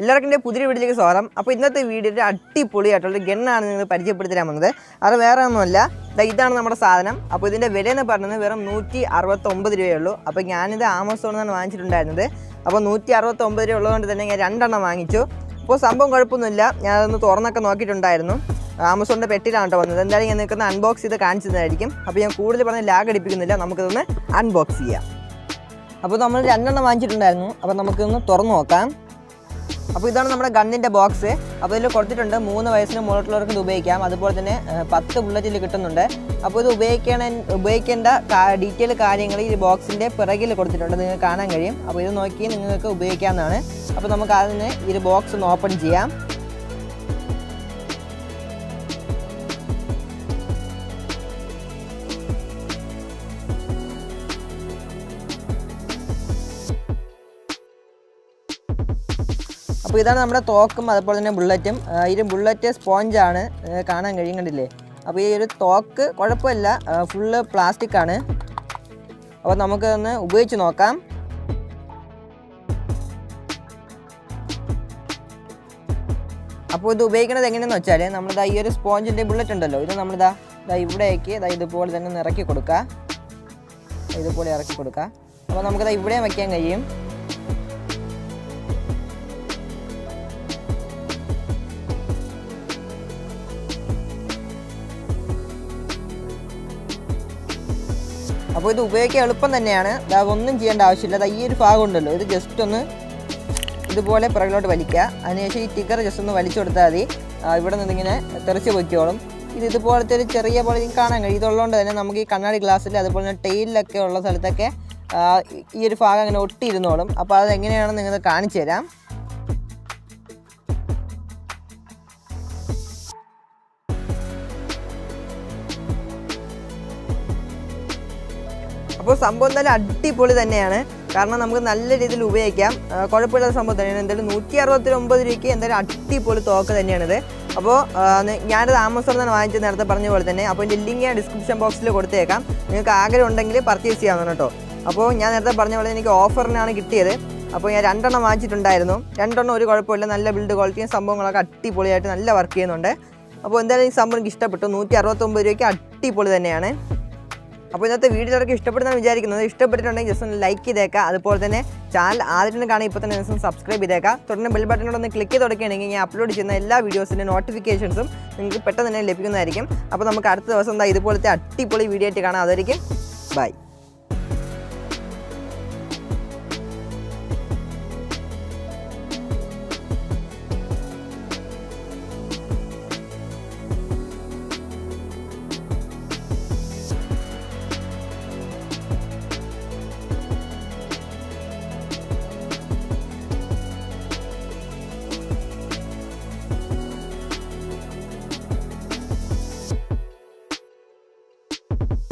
എല്ലാവർക്കും പുതിയ വീട്ടിലേക്ക് സ്വാഗതം. അപ്പോൾ ഇന്നത്തെ വീഡിയോയുടെ അടിപൊളിയായിട്ടുള്ള ഗണ്ണാണ് നിങ്ങൾ പരിചയപ്പെടുത്തി തരാൻ വന്നത് അത് വേറെ ഒന്നുമല്ല ഇതാണ് നമ്മുടെ സാധനം. അപ്പോൾ ഇതിന്റെ വില എന്ന് പറയുന്നത് വെറും നൂറ്റി അറുപത്തൊമ്പത് രൂപയേ ഉള്ളൂ അപ്പോൾ ഞാനിത് ആമസോണിൽ നിന്നാണ് വാങ്ങിച്ചിട്ടുണ്ടായിരുന്നത്. അപ്പോൾ നൂറ്റി അറുപത്തൊമ്പത് രൂപ ഉള്ളതുകൊണ്ട് തന്നെ ഞാൻ രണ്ടെണ്ണം വാങ്ങിച്ചു. അപ്പോൾ സംഭവം കുഴപ്പമൊന്നുമില്ല. ഞാനതൊന്ന് തുറന്നൊക്കെ നോക്കിയിട്ടുണ്ടായിരുന്നു. ആമസോണിന്റെ പെട്ടിലാണ് കേട്ടോ വന്നത്. എന്തായാലും ഞാൻ നിൽക്കുന്ന അൺബോക്സ് ചെയ്ത് കാണിച്ചു തന്നതായിരിക്കും. അപ്പോൾ ഞാൻ കൂടുതൽ പറഞ്ഞ് ലാഗ് അടിപ്പിക്കുന്നില്ല. നമുക്കിതൊന്ന് അൺബോക്സ് ചെയ്യാം. അപ്പോൾ നമ്മൾ രണ്ടെണ്ണം വാങ്ങിച്ചിട്ടുണ്ടായിരുന്നു. അപ്പോൾ നമുക്കൊന്ന് തുറന്നു നോക്കാം. അപ്പോൾ ഇതാണ് നമ്മുടെ ഗണ്ണിന്റെ ബോക്സ് അപ്പോൾ ഇതിൽ കൊടുത്തിട്ടുണ്ട് മൂന്ന് വയസ്സിന് മുകളിലുള്ളവർക്ക് ഇത് ഉപയോഗിക്കാം. അതുപോലെ തന്നെ പത്ത് ബുള്ളറ്റിൽ കിട്ടുന്നുണ്ട്. അപ്പോൾ ഇത് ഉപയോഗിക്കണ ഉപയോഗിക്കേണ്ട ഡീറ്റെയിൽ കാര്യങ്ങൾ ഈ ബോക്സിന്റെ പിറകിൽ കൊടുത്തിട്ടുണ്ട്. നിങ്ങൾക്ക് കാണാൻ കഴിയും. അപ്പോൾ ഇത് നോക്കി നിങ്ങൾക്ക് ഉപയോഗിക്കാവുന്നതാണ്. അപ്പോൾ നമുക്ക് അതിന് ഈ ബോക്സ് ഒന്ന് ഓപ്പൺ ചെയ്യാം. അപ്പോൾ ഇതാണ് നമ്മുടെ തോക്കും അതുപോലെ തന്നെ ബുള്ളറ്റും. ഈ ബുള്ളറ്റ് സ്പോഞ്ചാണ് കാണാൻ കഴിയും കണ്ടില്ലേ അപ്പോൾ ഈ ഒരു തോക്ക് കുഴപ്പമില്ല ഫുള്ള് പ്ലാസ്റ്റിക് ആണ്. അപ്പോൾ നമുക്കതൊന്ന് ഉപയോഗിച്ച് നോക്കാം. അപ്പോൾ ഇത് ഉപയോഗിക്കുന്നത് എങ്ങനെയെന്ന് വെച്ചാൽ നമ്മളിതാ ഈ ഒരു സ്പോഞ്ചിന്റെ ബുള്ളറ്റ് ഉണ്ടല്ലോ ഇത് നമ്മളിതാ ഇതാ ഇവിടേക്ക് ഇതാ ഇതുപോലെ തന്നെ ഇറക്കി കൊടുക്കുക. ഇതുപോലെ ഇറക്കി കൊടുക്കുക. അപ്പോൾ നമുക്കിതാ ഇവിടെയും വയ്ക്കാൻ കഴിയും. അപ്പോൾ ഇത് ഉപയോഗിക്കാൻ എളുപ്പം തന്നെയാണ്. ഒന്നും ചെയ്യേണ്ട ആവശ്യമില്ല. ഈ ഒരു ഭാഗം ഉണ്ടല്ലോ. ഇത് ജസ്റ്റ് ഒന്ന് ഇതുപോലെ പിറകിലോട്ട് വലിക്കുക. അതിനുശേഷം ഈ ടിക്കർ ജസ്റ്റ് ഒന്ന് വലിച്ചു കൊടുത്താൽ മതി. ഇവിടെ നിന്ന് ഇങ്ങനെ തെറിച്ച് പൊയ്ക്കോളും. ഇത് ഇതുപോലത്തെ ഒരു ചെറിയ പോലെ കാണാൻ കഴിയും. ഇതുള്ളതുകൊണ്ട് തന്നെ നമുക്ക് ഈ കണ്ണാടി ഗ്ലാസ്സിൽ അതുപോലെ തന്നെ ടെയിലൊക്കെ ഉള്ള സ്ഥലത്തൊക്കെ ഈ ഒരു ഭാഗം അങ്ങനെ ഒട്ടിയിരുന്നോളും. അപ്പോൾ അതെങ്ങനെയാണെന്ന് നിങ്ങൾ കാണിച്ചു തരാം അപ്പോൾ സംഭവം നല്ല അടിപൊളി തന്നെയാണ്. കാരണം നമുക്ക് നല്ല രീതിയിൽ ഉപയോഗിക്കാം. കുഴപ്പമില്ലാത്ത സംഭവം തന്നെയാണ്. എന്തായാലും നൂറ്റി അറുപത്തി ഒമ്പത് രൂപയ്ക്ക് എന്തായാലും അടിപൊളി തോക്ക് തന്നെയാണിത്. അപ്പോൾ ഞാനത് ആമസോണിൽ നിന്ന് വാങ്ങിച്ചത് നേരത്തെ പറഞ്ഞ പോലെ തന്നെ. അപ്പോൾ എന്റെ ലിങ്ക് ഞാൻ ഡിസ്ക്രിപ്ഷൻ ബോക്സിൽ കൊടുത്തേക്കാം. നിങ്ങൾക്ക് ആഗ്രഹം ഉണ്ടെങ്കിൽ പർച്ചേസ് ചെയ്യാവുന്നതാണ് കേട്ടോ. അപ്പോൾ ഞാൻ നേരത്തെ പറഞ്ഞ പോലെ എനിക്ക് ഓഫറിനാണ് കിട്ടിയത്. അപ്പോൾ ഞാൻ രണ്ടെണ്ണം വാങ്ങിച്ചിട്ടുണ്ടായിരുന്നു. രണ്ടെണ്ണം ഒരു കുഴപ്പമില്ല. നല്ല ബിൽഡ് ക്വാളിറ്റിയും സംഭവങ്ങളൊക്കെ അടിപൊളിയായിട്ട് നല്ല വർക്ക് ചെയ്യുന്നുണ്ട്. അപ്പോൾ എന്തായാലും ഈ സംഭവം എനിക്ക് ഇഷ്ടപ്പെട്ടു. നൂറ്റി അറുപത്തൊമ്പത് രൂപയ്ക്ക് അടിപൊളി തന്നെയാണ്. അപ്പോൾ ഇന്നത്തെ വീഡിയോ എല്ലാവർക്കും ഇഷ്ടപ്പെടുന്നതാണ് വിചാരിക്കുന്നത്. ഇഷ്ടപ്പെട്ടിട്ടുണ്ടെങ്കിൽ ജസ്റ്റ് ഒന്ന് ലൈക്ക് ചെയ്തേക്കാം അതുപോലെ തന്നെ ചാനൽ ആദ്യം കാണാൻ ഇപ്പോൾ തന്നെ ജസ്റ്റ് സബ്സ്ക്രൈബ് ചെയ്തേക്കാം തുടർന്ന് ബെൽ ബട്ടനോട് ഒന്ന് ക്ലിക്ക് ചെയ്ത് തുടക്കുകയാണെങ്കിൽ ഞാൻ അപ്ലോഡ് ചെയ്യുന്ന എല്ലാ വീഡിയോസിന്റെ നോട്ടിഫിക്കേഷൻസും നിങ്ങൾക്ക് പെട്ടെന്ന് തന്നെ ലഭിക്കുന്നതായിരിക്കും. അപ്പോൾ നമുക്ക് അടുത്ത ദിവസം എന്താ ഇതുപോലത്തെ അടിപൊളി വീഡിയോ ആയിട്ട് കാണാം. അതായിരിക്കും ബൈ you